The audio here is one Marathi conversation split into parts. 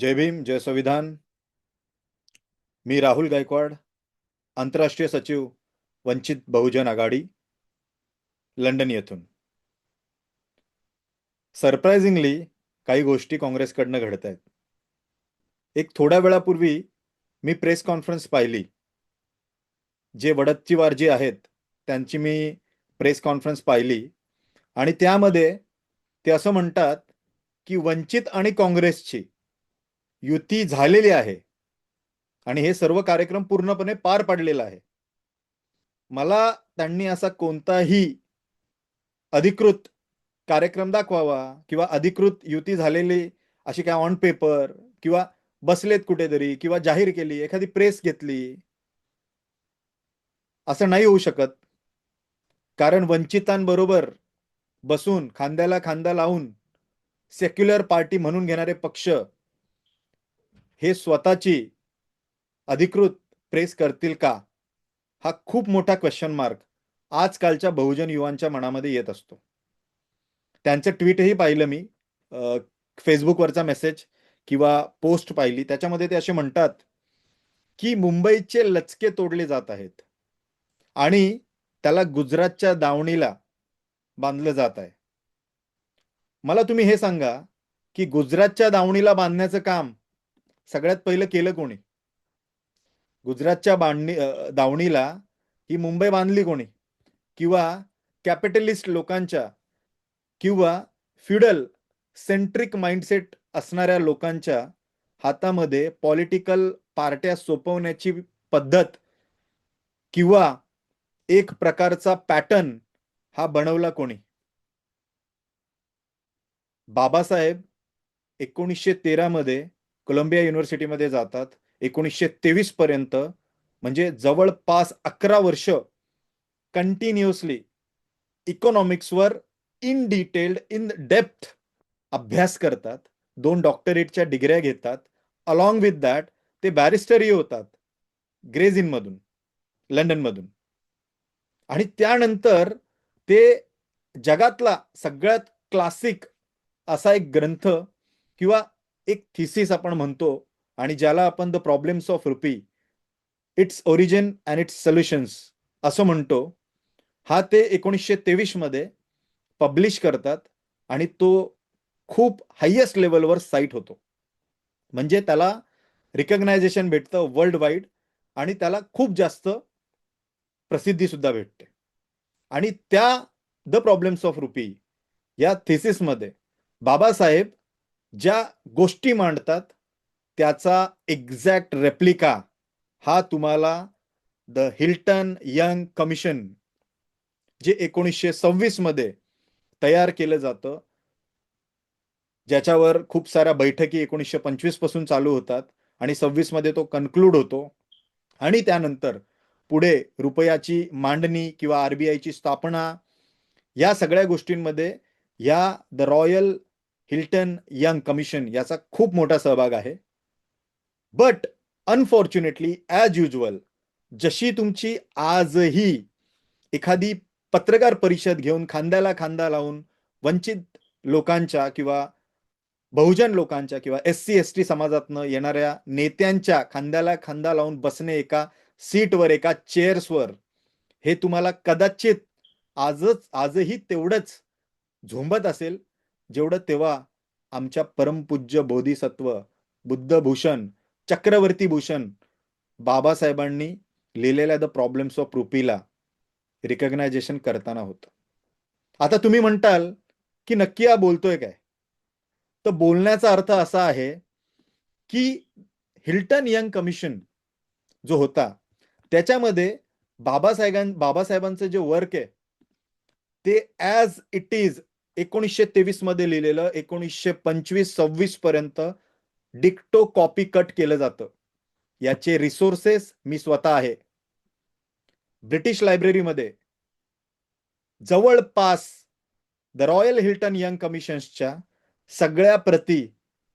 जय भीम जय संविधान. मी राहुल गायकवाड आंतरराष्ट्रीय सचिव वंचित बहुजन आघाडी लंडन येथून. सरप्रायझिंगली काही गोष्टी काँग्रेसकडनं घडत आहेत. एक थोड्या वेळापूर्वी मी प्रेस कॉन्फरन्स पाहिली. जे वडच्चीवार जे आहेत त्यांची मी प्रेस कॉन्फरन्स पाहिली. आणि त्यामध्ये ते असं म्हणतात की वंचित आणि काँग्रेसची युती झालेली आहे. आणि हे सर्व कार्यक्रम पूर्णपणे पार पडलेला आहे. मला त्यांनी असा कोणताही अधिकृत कार्यक्रम दाखवावा किंवा अधिकृत युती झालेली अशी काय ऑन पेपर किंवा बसलेत कुठेतरी किंवा जाहीर केली एखादी प्रेस घेतली असं नाही होऊ शकत. कारण वंचितांबरोबर बसून खांद्याला खांदा लावून सेक्युलर पार्टी म्हणून घेणारे पक्ष हे स्वतःची अधिकृत प्रेस करतील का? हा खूप मोठा क्वेश्चन मार्क आजकालच्या बहुजन युवांच्या मनामध्ये येत असतो. त्यांचं ट्विटही पाहिलं मी. फेसबुकवरचा मेसेज किंवा पोस्ट पाहिली. त्याच्यामध्ये ते असे म्हणतात की मुंबईचे लचके तोडले जात आहेत आणि त्याला गुजरातच्या दावणीला बांधलं जात आहे. मला तुम्ही हे सांगा की गुजरातच्या दावणीला बांधण्याचं काम सगळ्यात पहिलं केलं कोणी? गुजरातच्या बांधणी दावणीला ही मुंबई बांधली कोणी? किंवा कॅपिटलिस्ट लोकांच्या किंवा फ्युडल सेंट्रिक माइंडसेट असणाऱ्या लोकांच्या हातामध्ये पॉलिटिकल पार्ट्या सोपवण्याची पद्धत किंवा एक प्रकारचा पॅटर्न हा बनवला कोणी? बाबासाहेब एकोणीसशे तेरा मध्ये कोलंबिया युनिव्हर्सिटीमध्ये जातात. एकोणीसशे तेवीस पर्यंत म्हणजे जवळपास अकरा वर्ष कंटिन्युअसली इकॉनॉमिक्सवर इन डिटेल्ड इन डेप्थ अभ्यास करतात. दोन डॉक्टरेटच्या डिग्र्या घेतात. अलॉंग विथ दॅट ते बॅरिस्टरही होतात. ग्रेज लंडनमधून आणि त्यानंतर ते जगातला सगळ्यात क्लासिक असा एक ग्रंथ किंवा एक थिसिस आपण म्हणतो आणि ज्याला आपण the problems of rupee its origin and its solutions असं म्हणतो हा ते एकोणीसशे तेवीसमध्ये पब्लिश करतात आणि तो खूप हायेस्ट लेवलवर साईट होतो. म्हणजे त्याला रिकग्नायझेशन भेटतं वर्ल्ड वाईड आणि त्याला खूप जास्त प्रसिद्धी सुद्धा भेटते. आणि त्या द प्रॉब्लेम्स ऑफ रुपी या थिसिसमध्ये बाबासाहेब ज्या गोष्टी मांडतात त्याचा एक्झॅक्ट रेप्लिका हा तुम्हाला द हिल्टन यंग कमिशन जे एकोणीसशे सव्वीसमध्ये तयार केलं जातं ज्याच्यावर खूप साऱ्या बैठकी एकोणीसशे पंचवीसपासून चालू होतात आणि सव्वीसमध्ये तो कन्क्लूड होतो. आणि त्यानंतर पुढे रुपयाची मांडणी किंवा आरबीआयची स्थापना या सगळ्या गोष्टींमध्ये या the royal Hilton Young commission याचा खूप मोठा सहभाग आहे. बट अनफॉर्च्युनेटली ॲज युजल जशी तुमची आजही एखादी पत्रकार परिषद घेऊन खांद्याला खांदा लावून वंचित लोकांच्या किंवा बहुजन लोकांच्या किंवा एस सी एस टी समाजातनं येणाऱ्या नेत्यांच्या खांद्याला खांदा लावून बसणे एका सीटवर एका चेअर्सवर हे तुम्हाला कदाचित आजच आजही तेवढंच झोंबत असेल. जेवढं तेव्हा आमच्या परमपूज्य बोधिसत्व बुद्धभूषण चक्रवर्ती भूषण बाबासाहेबांनी लिहिलेल्या द प्रॉब्लेम्स ऑफ रुपीला रिकग्नायझेशन करताना होतं. आता तुम्ही म्हणताल की नक्की हा बोलतोय काय? तर बोलण्याचा अर्थ असा आहे की हिल्टन यंग कमिशन जो होता त्याच्यामध्ये बाबासाहेबां बाबासाहेबांचं जे वर्क आहे ते ॲज इट इज एकोणीसशे तेवीसमध्ये लिहिलेलं एकोणीसशे पंचवीस सव्वीस पर्यंत डिक्टो कॉपी कट केलं जातं. याचे रिसोर्सेस मी स्वतः आहे. ब्रिटिश लायब्ररीमध्ये जवळपास द रॉयल हिल्टन यंग कमिशन्सच्या सगळ्या प्रती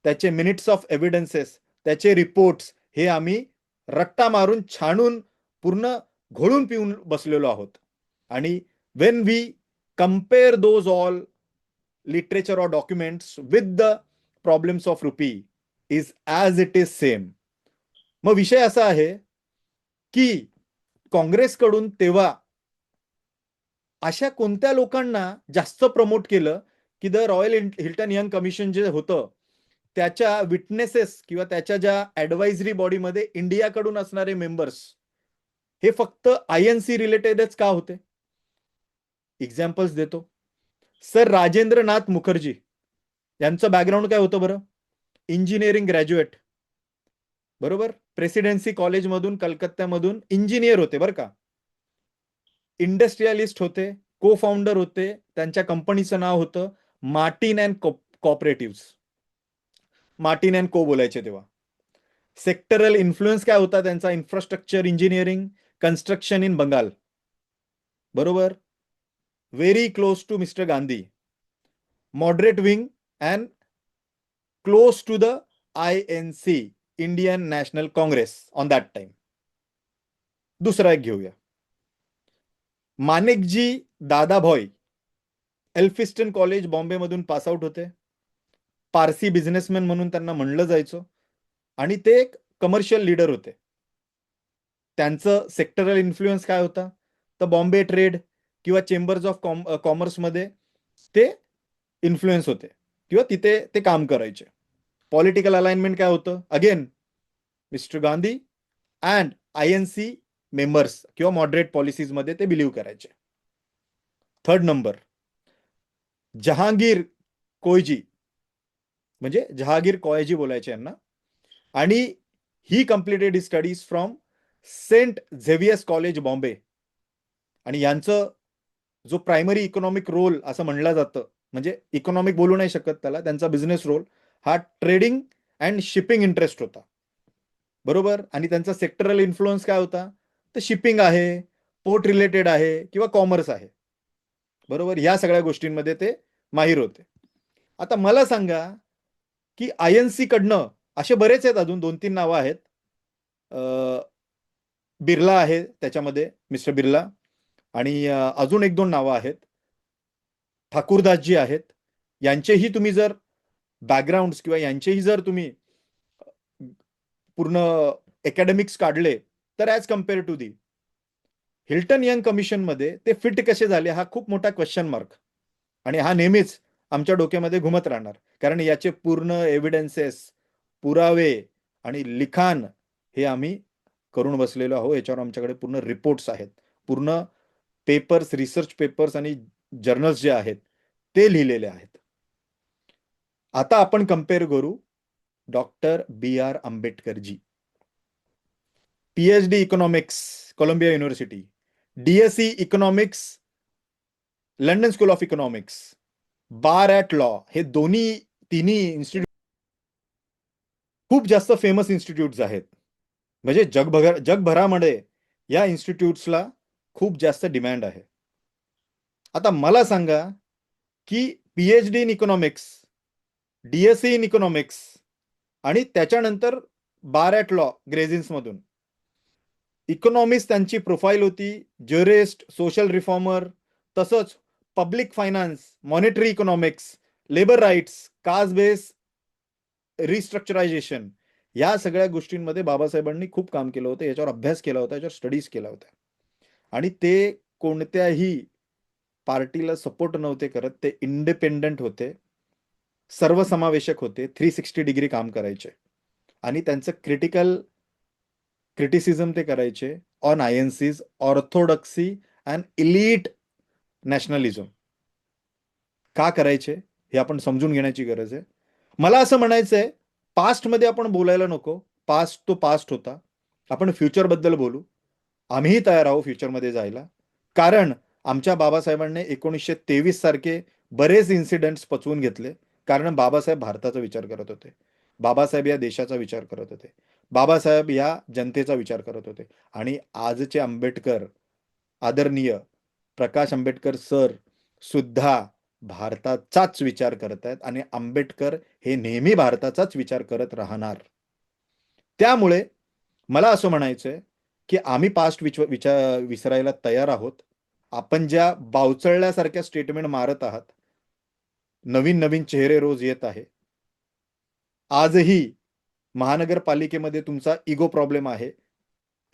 त्याचे मिनिट्स ऑफ एव्हिडन्सेस त्याचे रिपोर्ट्स हे आम्ही रट्टा मारून छानून पूर्ण घोळून पिऊन बसलेलो आहोत. आणि when we compare those all literature or documents with the problems of rupee is as it is same मग विषय असा आहे की काँग्रेसकडून तेव्हा अशा कोणत्या लोकांना जास्त प्रमोट केलं की the Royal Hilton Young commission जे होतं त्याच्या विटनेसेस किंवा त्याच्या ज्या ऍडवायझरी बॉडीमध्ये इंडियाकडून असणारे मेंबर्स हे फक्त आय एन सी रिलेटेडच का होते? एक्झाम्पल्स देतो. सर राजेंद्रनाथ मुखर्जी. यांचं बॅकग्राऊंड काय होतं बरं? इंजिनिअरिंग ग्रॅज्युएट बरोबर? प्रेसिडेन्सी कॉलेजमधून कलकत्त्यामधून इंजिनियर होते बरं का. इंडस्ट्रियलिस्ट होते को फाउंडर होते त्यांच्या कंपनीचं नाव होतं Martin and cooperative Martin and Co बोलायचे तेव्हा. सेक्टरल इन्फ्लुएन्स काय होता त्यांचा? Infrastructure engineering construction in Bengal बरोबर? Very close to mister Gandhi moderate wing and close to the I N C Indian National Congress on that time दुसरा एक घेऊया. Manekji Dadabhoy Elphinstone college बॉम्बेमधून पास आउट होते. पारसी बिझनेसमॅन म्हणून त्यांना म्हणलं जायचं. आणि ते एक कमर्शियल लीडर होते. त्यांचं सेक्टरल इन्फ्लुएन्स काय होता? तर बॉम्बे ट्रेड किंवा चेंबर्स ऑफ कॉम कॉमर्समध्ये ते इन्फ्लुएन्स होते. किंवा तिथे ते काम करायचे. पॉलिटिकल अलाइनमेंट काय होतं? Again mister Gandhi and I N C members किंवा मॉडरेट पॉलिसीजमध्ये ते बिलीव्ह करायचे. थर्ड नंबर जहांगीर कोयजी म्हणजे जहागीर कोयजी बोलायचे यांना. आणि he completed studies from Saint Xavier's college Bombay आणि यांचं जो प्रायमरी इकॉनॉमिक रोल असं म्हणलं जातं म्हणजे इकॉनॉमिक बोलू नाही शकत त्याला त्यांचा बिझनेस रोल हा ट्रेडिंग अँड शिपिंग इंटरेस्ट होता. बरोबर? आणि त्यांचा सेक्टरल इन्फ्लुअन्स काय होता? तर शिपिंग आहे पोर्ट रिलेटेड आहे किंवा कॉमर्स आहे. बरोबर? या सगळ्या गोष्टींमध्ये ते माहीर होते. आता मला सांगा की आय एन सी कडनं असे बरेच आहेत अजून दोन तीन नावं आहेत. बिर्ला आहे त्याच्यामध्ये मिस्टर बिर्ला. आणि अजून एक दोन नावं आहेत. ठाकूरदासजी आहेत. यांचेही तुम्ही जर बॅकग्राऊंड किंवा यांचेही जर तुम्ही पूर्ण अकॅडमिक्स काढले तर as compare to the Hilton Young कमिशनमध्ये ते फिट कसे झाले हा खूप मोठा क्वेश्चन मार्क आणि हा नेहमीच आमच्या डोक्यामध्ये घुमत राहणार. कारण याचे पूर्ण एव्हिडन्सेस पुरावे आणि लिखाण हे आम्ही करून बसलेलो आहोत. याच्यावर आमच्याकडे पूर्ण रिपोर्ट्स आहेत. पूर्ण पेपर्स रिसर्च पेपर्स आणि जर्नल्स जे आहेत ते लिहिलेले आहेत. आता आपण कंपेअर करू doctor B R Ambedkarji. PhD economics Columbia university DSc economics London school of economics bar at law हे दोन्ही तिन्ही इन्स्टिट्यूट खूप जास्त फेमस इन्स्टिट्यूट्स आहेत. म्हणजे जगभर जगभरामध्ये या इन्स्टिट्यूट्सला खूप जास्त डिमांड आहे. आता मला सांगा की P H D in economics DSc in economics आणि त्याच्यानंतर बार ॲट लॉ ग्रेझिन्समधून इकॉनॉमिक्स त्यांची प्रोफाईल होती ज्युरिस्ट सोशल रिफॉर्मर तसंच public finance monetary economics labour rights caste base restructurisation या सगळ्या गोष्टींमध्ये बाबासाहेबांनी खूप काम केलं होतं. याच्यावर अभ्यास केला होता याच्यावर स्टडीज केला होता आणि ते कोणत्याही पार्टीला सपोर्ट नव्हते करत ते इंडिपेंडंट होते सर्वसमावेशक होते थ्री सिक्स्टी डिग्री काम करायचे. आणि त्यांचं क्रिटिकल क्रिटिसिझम ते करायचे on I N C's orthodoxy and elite nationalism. का करायचे? हे आपण समजून घेण्याची गरज आहे. मला असं म्हणायचं आहे पास्टमध्ये आपण बोलायला नको. पास्ट तो पास्ट होता. आपण फ्युचरबद्दल बोलू. आम्हीही तयार आहोत फ्युचरमध्ये जायला. कारण आमच्या बाबासाहेबांनी एकोणीसशे तेवीस सारखे बरेच इन्सिडेंट्स पचवून घेतले. कारण बाबासाहेब भारताचा विचार करत होते. बाबासाहेब या देशाचा विचार करत होते. बाबासाहेब या जनतेचा विचार करत होते. आणि आजचे आंबेडकर आदरणीय प्रकाश आंबेडकर सर सुद्धा भारताचाच विचार करत आहेत आणि आंबेडकर हे नेहमी भारताचाच विचार करत राहणार. त्यामुळे मला असं म्हणायचंय की आम्ही पास्ट विचार विसरायला तयार आहोत. आपण ज्या बावचळल्यासारख्या स्टेटमेंट मारत आहात नवीन नवीन चेहरे रोज येत आहे. आजही महानगरपालिकेमध्ये तुमचा इगो प्रॉब्लेम आहे.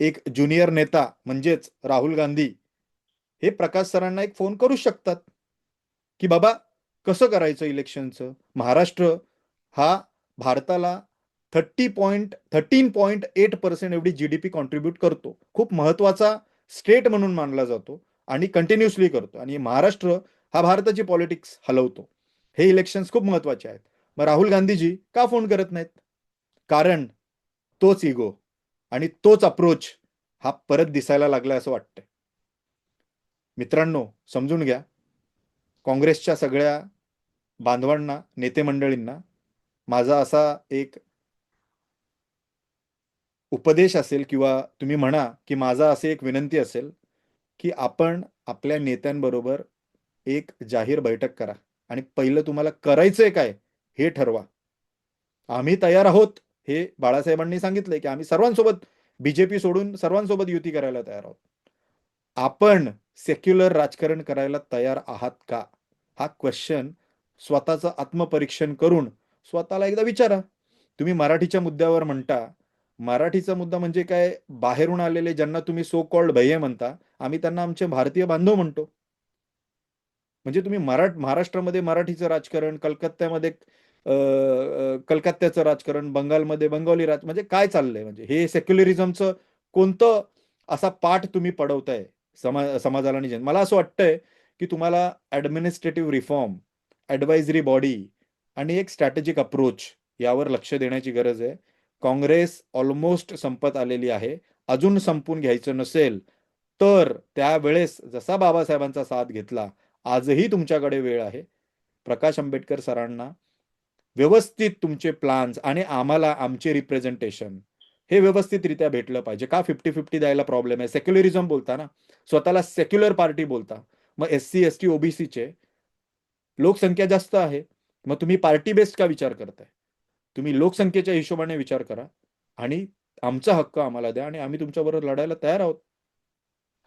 एक ज्युनियर नेता म्हणजेच राहुल गांधी हे प्रकाश सरांना एक फोन करू शकतात. की बाबा कसं करायचं इलेक्शनचं महाराष्ट्र हा भारताला thirty point thirteen point eight percent एवढी जी डी पी कॉन्ट्रीब्यूट करतो. खूप महत्त्वाचा स्टेट म्हणून मानला जातो आणि कंटिन्युअसली करतो. आणि महाराष्ट्र हा भारताची पॉलिटिक्स हलवतो. हे इलेक्शन्स खूप महत्त्वाचे आहेत. मग राहुल गांधीजी का फोन करत नाहीत? कारण तोच इगो आणि तोच अप्रोच हा परत दिसायला लागलाय असं वाटतंय. मित्रांनो समजून घ्या. काँग्रेसच्या सगळ्या बांधवांना नेते मंडळींना माझा असा एक उपदेश असेल किंवा तुम्ही म्हणा की माझा असे एक विनंती असेल की आपण आपल्या नेत्यांबरोबर एक जाहीर बैठक करा आणि पहिलं तुम्हाला करायचंय काय हे ठरवा. आम्ही तयार आहोत. हे बाळासाहेबांनी सांगितलंय की आम्ही सर्वांसोबत बीजेपी सोडून सर्वांसोबत युती करायला तयार आहोत. आपण सेक्युलर राजकारण करायला तयार आहात का? हा क्वेश्चन स्वतःचं आत्मपरीक्षण करून स्वतःला एकदा विचारा. तुम्ही मराठीच्या मुद्द्यावर म्हणता मराठीचा मुद्दा म्हणजे काय? बाहेरून आलेले ज्यांना तुम्ही सो कॉल्ड भैये म्हणता आम्ही त्यांना आमचे भारतीय बांधव म्हणतो. म्हणजे तुम्ही मराठ महाराष्ट्रामध्ये मराठीचं राजकारण कलकत्त्यामध्ये कलकत्त्याचं राजकारण बंगालमध्ये बंगाली राज म्हणजे काय चाललंय? म्हणजे हे सेक्युलरिझमचं कोणतं असा पाठ तुम्ही पडवताय समा समाजाला आणि जन मला असं वाटतंय की तुम्हाला ऍडमिनिस्ट्रेटिव्ह रिफॉर्म ऍडवायझरी बॉडी आणि एक स्ट्रॅटेजिक अप्रोच यावर लक्ष देण्याची गरज आहे. काँग्रेस ऑलमोस्ट संपत आलेली आहे. अजून संपून घ्यायचं नसेल तर त्यावेळेस जसा बाबासाहेबांचा साथ घेतला आजही तुमच्याकडे वेळ आहे. प्रकाश आंबेडकर सरांना व्यवस्थित तुमचे प्लान्स आणि आम्हाला आमचे रिप्रेझेंटेशन हे व्यवस्थितरित्या भेटलं पाहिजे. का फिफ्टी फिफ्टी द्यायला प्रॉब्लेम आहे? सेक्युलरिझम बोलता ना? स्वतःला सेक्युलर पार्टी बोलता. मग एस सी एस टी ओबीसीचे लोकसंख्या जास्त आहे. मग तुम्ही पार्टी बेस्ड का विचार करताय? तुम्ही लोकसंख्येच्या हिशोबाने विचार करा आणि आमचा हक्क आम्हाला द्या आणि आम्ही तुमच्याबरोबर लढायला तयार आहोत.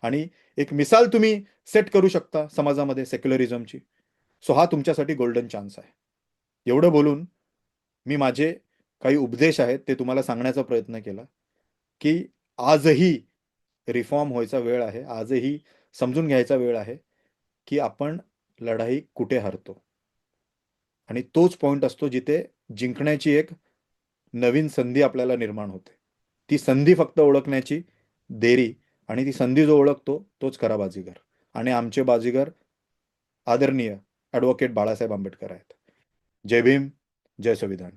आणि एक मिसाल तुम्ही सेट करू शकता समाजामध्ये सेक्युलरिझमची सो हा तुमच्यासाठी गोल्डन चान्स आहे. एवढं बोलून मी माझे काही उपदेश आहेत ते तुम्हाला सांगण्याचा प्रयत्न केला की आजही रिफॉर्म व्हायचा वेळ आहे आजही समजून घ्यायचा वेळ आहे की आपण लढाई कुठे हरतो. आणि तोच पॉइंट असतो जिथे जिंकण्याची एक नवीन संधी आपल्याला निर्माण होते. ती संधी फक्त ओळखण्याची देरी आणि ती संधी जो ओळखतो तोच खरा बाजीगर. आणि आमचे बाजीगर आदरणीय ॲडव्होकेट बाळासाहेब आंबेडकर आहेत. जय भीम जय संविधान.